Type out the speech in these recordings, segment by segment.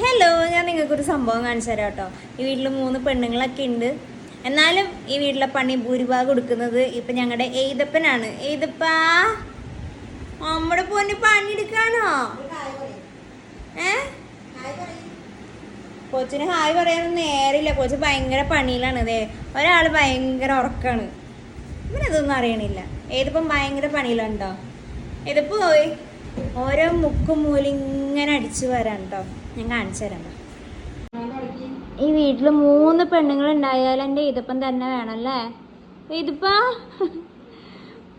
Hello ഞാൻ നിങ്ങൾക്കൊരു സംഭവം കാണിച്ചു തരാം കേട്ടോ. ഈ വീട്ടിൽ മൂന്ന് പെണ്ണുങ്ങളൊക്കെ ഉണ്ട്. എന്നാലും ഈ വീട്ടിലെ പണി ഭൂരിഭാഗം കൊടുക്കുന്നത് ഇപ്പം ഞങ്ങളുടെ എയ്തപ്പനാണ് എയ്തപ്പാ നമ്മുടെ പൊന്ന് പണിയെടുക്കാണോ ഏ? കൊച്ചിന് ഹായ് പറയാനൊന്നും നേരില്ല. കൊച്ച് ഭയങ്കര പണിയിലാണ് അതെ ഒരാൾ ഭയങ്കര ഉറക്കാണ്. ഇവനതൊന്നും അറിയണില്ല. ഏതിപ്പം ഭയങ്കര പണിയിലുണ്ടോ? ഇതിപ്പോ പോയി. ഓരോ മുക്കും മൂലിങ്ങനെ അടിച്ചു വരാൻ കേട്ടോ ഞാൻ കാണിച്ചു തരാം. ഈ വീട്ടിൽ മൂന്ന് പെണ്ണുങ്ങൾ ഉണ്ടായാൽ എന്റെ ഇതിപ്പം തന്നെ വേണല്ലേ ഇതിപ്പാ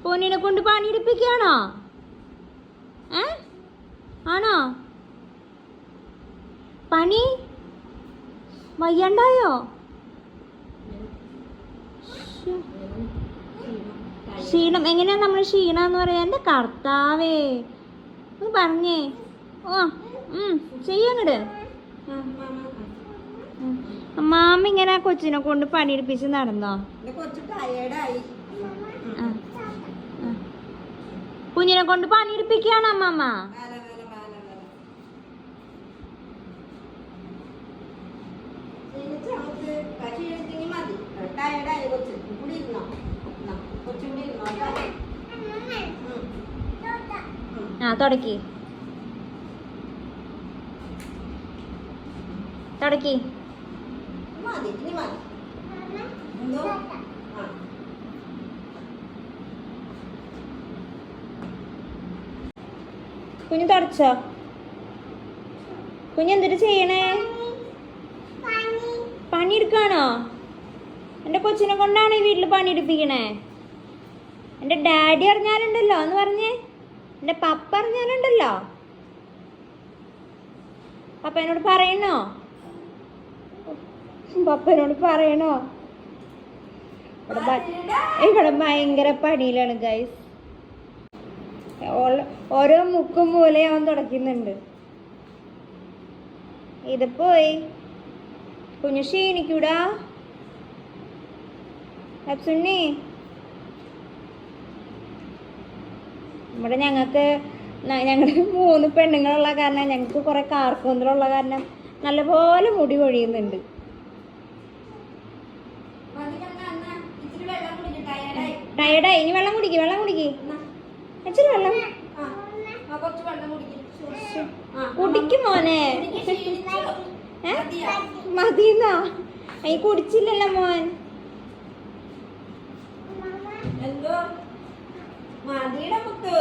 പൊന്നിനെ കൊണ്ട് പണിയെടുപ്പിക്കുകയാണോ? ആണോ? പണി വയ്യണ്ടായോ. ക്ഷീണം. എങ്ങനെയാ നമ്മൾ ക്ഷീണം എന്ന് പറയാ? എന്റെ കർത്താവേ. പറഞ്ഞേ. ഓ ചെയ്യങ്ങട് മാമ ഇങ്ങനെ കൊച്ചിനെ കൊണ്ട് പണിയെടുപ്പിച്ച് നടന്നോ. കുഞ്ഞിനെ കൊണ്ട് പണിയെടുപ്പിക്കാണ് അമ്മമ്മ. ആ വേല വേല വേല ക്ഷീണിച്ച് നമുക്ക് ക്ഷീണിച്ചെങ്കിൽ മതി ടയേർഡായി കൊച്ച് കൂടി ഇരുന്നോ എന്നാ, കൊച്ചും കൂടി ഇരുന്നോ കേട്ടോ? ഉം. ഉം. ആ തുടക്കി തുടക്കി കുഞ്ഞു തുടച്ചോ? കുഞ്ഞു എന്തിട്ട് ചെയ്യണേ? പണിയെടുക്കാണോ എന്റെ കൊച്ചിനെ കൊണ്ടാണ് ഈ വീട്ടിൽ പണിയെടുപ്പിക്കണേ എന്റെ ഡാഡി അറിഞ്ഞാലുണ്ടല്ലോ എന്ന് പറഞ്ഞേ. എന്റെ പപ്പ അറിഞ്ഞാലുണ്ടല്ലോ. പപ്പനോട് പറയണോ? പപ്പനോട് പറയണോ? ഇവിടെ ഇവിടെ ഭയങ്കര പണിയിലാണ് ഗൈസ് ഓരോ മുക്കും മൂലയും അവൻ തുടക്കുന്നുണ്ട് ഇത് പോയി. കുഞ്ഞു ക്ഷീണിക്കൂടാ? അപ്സുണ്ണി ഇവിടെ ഞങ്ങൾക്ക് ഞങ്ങൾ മൂന്ന് പെണ്ണുങ്ങളുള്ള കാരണം ഞങ്ങൾക്ക് കുറെ കാർക്കൂന്തലുള്ള കാരണം നല്ലപോലെ മുടി കൊഴിയുന്നുണ്ട് മതി കണ്ണാ, എന്നാ. ഇച്ചിരി വെള്ളം കുടിക്ക് ടയേർഡായി ടയർഡായി ഇനി വെള്ളം കുടിക്ക് വെള്ളം കുടിക്ക്. ഇച്ചിരി വെള്ളം. കുടിക്ക്. മോനെ? മതിന്നാ ഈ കുടിച്ചില്ലല്ലോ മോൻ. എന്തോ? മതിയുടെ മുത്തു.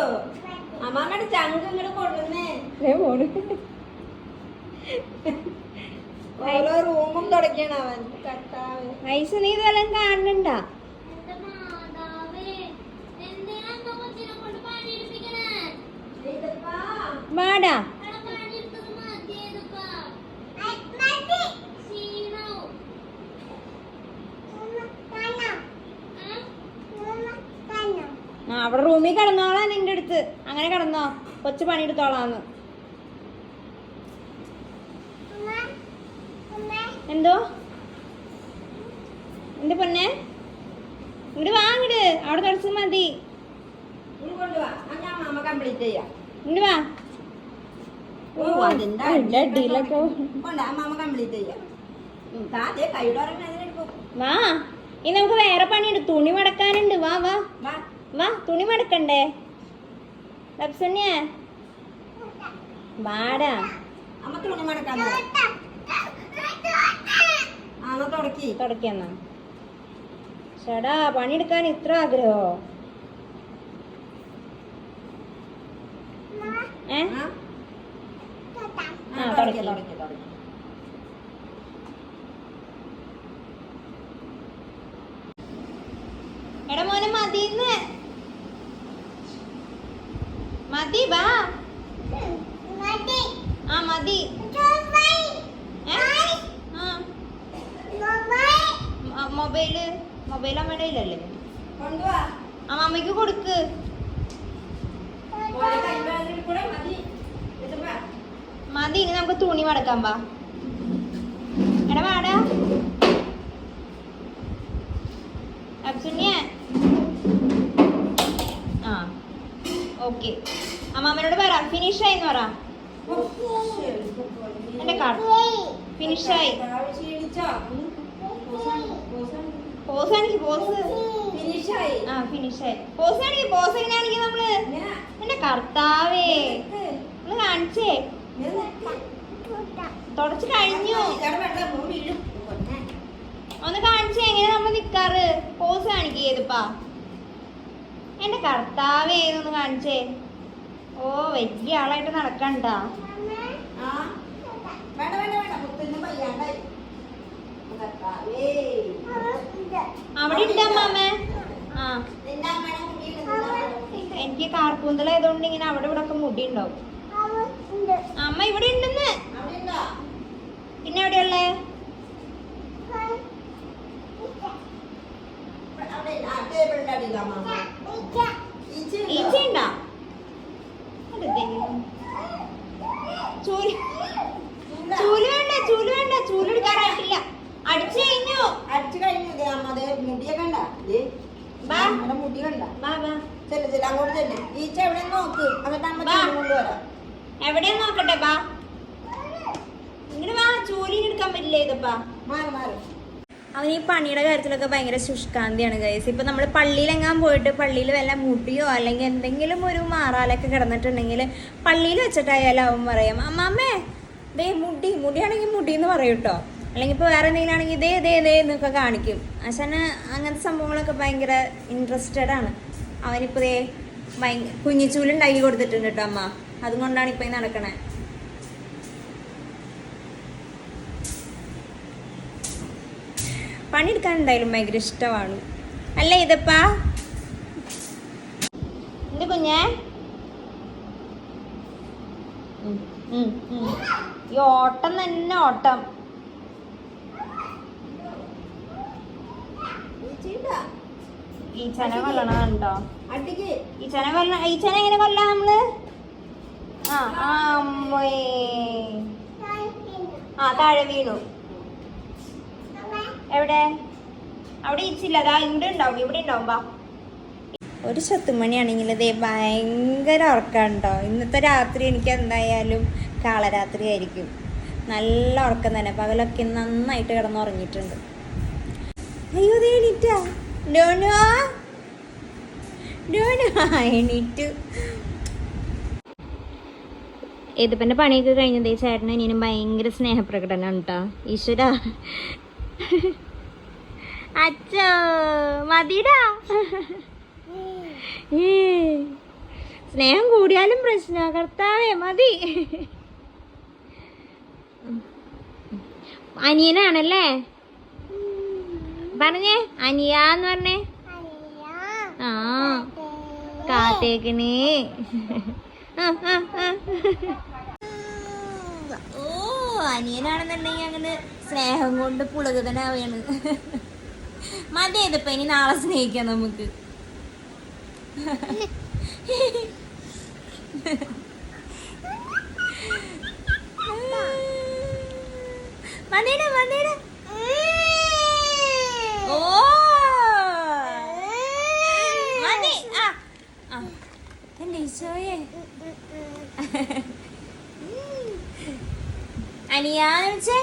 അമ്മാമ്മയുടെ ചങ്ക് ഇങ്ങോട്ട് കൊണ്ടുവന്നേ. ദേ ഓരോ റൂമും തുടക്കണം അവൻ. കർത്താവ്. ഐസ് നീ ഇതെല്ലാം കാണണ്ട വാടാ ആ അവിടെ റൂമിൽ കിടന്നോളാ നിന്റെ അടുത്ത്. അങ്ങനെ കിടന്നോ. കൊച്ചു പണിയെടുത്തോളാന്ന്. എന്തോ? എന്റെ പൊന്നെ. ഇങ്ങോട്ട് വാ അവിടെ തുടച്ചു മതി. കൊണ്ടുവാ. കംപ്ലീറ്റ് ചെയ്യാം. ഇങ്ങോട്ട് വാ. അതിനെടുക്കും വാ ഇനി നമുക്ക് വേറെ പണിയുണ്ട് തുണി മടക്കാനുണ്ട് വാ വാ വാ തുണി മടക്കണ്ടേ ലപ്സുണ്ണിയെ വാടാ തുണി മടക്കാൻ തുടക്കിയെന്നാ ചേടാ പണിയെടുക്കാൻ ഇത്ര ആഗ്രഹോ ഏ തുടക്കി തുടക്കി തുടക്കി. എടാ മോനെ മതിന്ന്. മതി വാ. ആ മതി. മൊബൈൽ. മൊബൈൽ അമ്മയുടെ കയ്യിലല്ലേ? ആ അമ്മയ്ക്ക് കൊടുക്ക്. മതി. മതി ഇനി നമുക്ക് തുണി മടക്കാൻ വാ. എടാ വാടാ. ആ ഓക്കെ. അമ്മാമ്മനോട് പറ ഫിനിഷ് ആയിന്ന് പറ. എന്റെ കാർഡ് ഫിനിഷായി ക്ഷീണിച്ചോ പോസ് ആണെങ്കിൽ പോസ് ഫിനിഷായി ആ ഫിനിഷായി പോസ് ആണെങ്കിൽ പോസ് എങ്ങനെയാണെങ്കിൽ നമ്മൾ എന്റെ കർത്താവേ. ഒന്ന് കാണിച്ചേ. തുടച്ച് കഴിഞ്ഞു. ഒന്ന് കാണിച്ചേ എങ്ങനെ നമ്മൾ നിക്കാറ്? പോസ് കാണിക്കേതിപ്പാ എന്റെ കർത്താവ് ഏതൊന്ന് കാണിച്ചേ. ഓ വലിയ ആളായിട്ട് നടക്കണ്ട. അവിടെ അമ്മയുടെ എനിക്ക് കാർക്കൂന്തലായതുകൊണ്ട് ഇങ്ങനെ അവിടെ ഇവിടെ ഒക്കെ മുടി ഉണ്ടാവും. അമ്മ ഇവിടെ ഉണ്ടെന്ന്? പിന്നെ എവിടെയുള്ളേ. ഈച്ചയുണ്ടോ? ചൂൽ. ചൂൽ? വേണ്ട ചൂൽ വേണ്ട. ചൂൽ എടുക്കാനായിട്ടില്ല. അടിച്ചു കഴിഞ്ഞു. അടിച്ചു കഴിഞ്ഞു. ദേ അമ്മ ദേ മുടിയൊക്കെ കണ്ട. മുടി കണ്ട. വാ വാ ചെല്ലു ചെല്ലു. അങ്ങോട്ട് ചെല്ലു. ഈച്ച എവിടെ നോക്ക്. എന്നിട്ട് അമ്മ കൊണ്ടുവരാം. എവിടെയാ നോക്കട്ടെ ബാ. ഇങ്ങനെ വാ ചൂലിന് എടുക്കാൻ പറ്റില്ല ഇതപ്പാ മാറി മാറി. അവൻ ഈ പണിയുടെ കാര്യത്തിലൊക്കെ ഭയങ്കര ശുഷ്കാന്തിയാണ് ഗൈസ് ഇപ്പൊ നമ്മൾ പള്ളിയിലെങ്ങാൻ പോയിട്ട് പള്ളിയിൽ വല്ല മുടിയോ അല്ലെങ്കിൽ എന്തെങ്കിലും ഒരു മാറാലൊക്കെ കിടന്നിട്ടുണ്ടെങ്കിൽ പള്ളിയിൽ വെച്ചിട്ടായാലും അവൻ പറയും അമ്മാമ്മേ ദേ മുടി മുടിയാണെങ്കിൽ മുടി എന്ന് പറയും കേട്ടോ അല്ലെങ്കിൽ ഇപ്പോൾ വേറെ എന്തെങ്കിലും ആണെങ്കിൽ ഇതേ ഇതേ ഇതേ എന്നൊക്കെ കാണിക്കും. അച്ഛന് അങ്ങനത്തെ സംഭവങ്ങളൊക്കെ ഭയങ്കര ഇൻട്രസ്റ്റഡ് ആണ്. അവനിപ്പോൾ ദേ ഭയങ്കര കുഞ്ഞിച്ചൂലുണ്ടാക്കി കൊടുത്തിട്ടുണ്ട് കേട്ടോ അമ്മ. അതുകൊണ്ടാണ് ഇപ്പം നടക്കണേ. പണിയെടുക്കാൻ എന്തായാലും ഭയങ്കര ഇഷ്ടമാണ്. അല്ലേ ഇതപ്പാ? എന്ത് കുഞ്ഞേ. ഈ ഓട്ടം തന്നെ ഓട്ടം? ഈ ചന കൊല്ലണ കണ്ടോ? ഈ ചന കൊല്ല ഈ ചന എങ്ങനെ കൊല്ലാം നമ്മൾ? ആ അമ്മേ. ആ താഴെ വീണു. എവിടെ? അവിടെ ഇച്ചില്ല അതാ ഇവിടെ ഉണ്ടാവും ഇവിടെ ഉണ്ടാവും ബാ ഒരു ശത്തുമണിയാണെങ്കിൽ ഇതേ ഭയങ്കര ഉറക്കമുണ്ടോ ഇന്നത്തെ രാത്രി എനിക്ക് എന്തായാലും കാളരാത്രി ആയിരിക്കും. നല്ല ഉറക്കം തന്നെ. പകലൊക്കെ നന്നായിട്ട് കിടന്നുറങ്ങിയിട്ടുണ്ട് അയ്യോ ദേ എണീറ്റാ. ഡോനു ഡോനു എണീറ്റു. ഇതിപ്പന്റെ പണിയൊക്കെ കഴിഞ്ഞതേ ചേട്ടന് ഇനിയും ഭയങ്കര സ്നേഹപ്രകടനം കേട്ടോ ഈശ്വര. അച്ഛോ മതിടാ സ്നേഹം കൂടിയാലും പ്രശ്ന കർത്താവേ മതി. അനിയനാണല്ലേ? പറഞ്ഞേ അനിയാന്ന് പറഞ്ഞേ. ആ കാത്തേക്കണേ. ആ, ആ, ആ. ഓ അനിയനാണെന്നുണ്ടെങ്കിൽ അങ്ങനെ സ്നേഹം കൊണ്ട് പുളകുതനാവുകയാണ് മതി ഇതിപ്പോ ഇനി നാളെ സ്നേഹിക്കാം നമുക്ക്. ഓ! മതി. ആ എന്റെ അനിയാന്ന് വിളിച്ചേ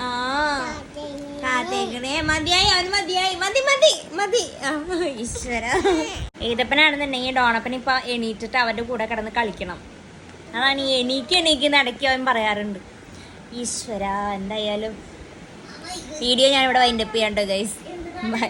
ആ. കാത്തേക്കണേ. മതിയായി അവന് മതിയായി. മതി മതി മതി. ഈശ്വര. ഏതപ്പനാണെന്നുണ്ടെങ്കിൽ ഡോണപ്പൻ ഇപ്പൊ എണീറ്റിട്ട് അവന്റെ കൂടെ കിടന്ന് കളിക്കണം. അതാണ് ഈ എണീക്ക് എണീക്ക് നടക്കി അവൻ പറയാറുണ്ട്. ഈശ്വര എന്തായാലും. വീഡിയോ ഞാൻ ഇവിടെ വൈൻഡപ്പ് ചെയ്യാണ്ടോ ഗൈസ് ബൈ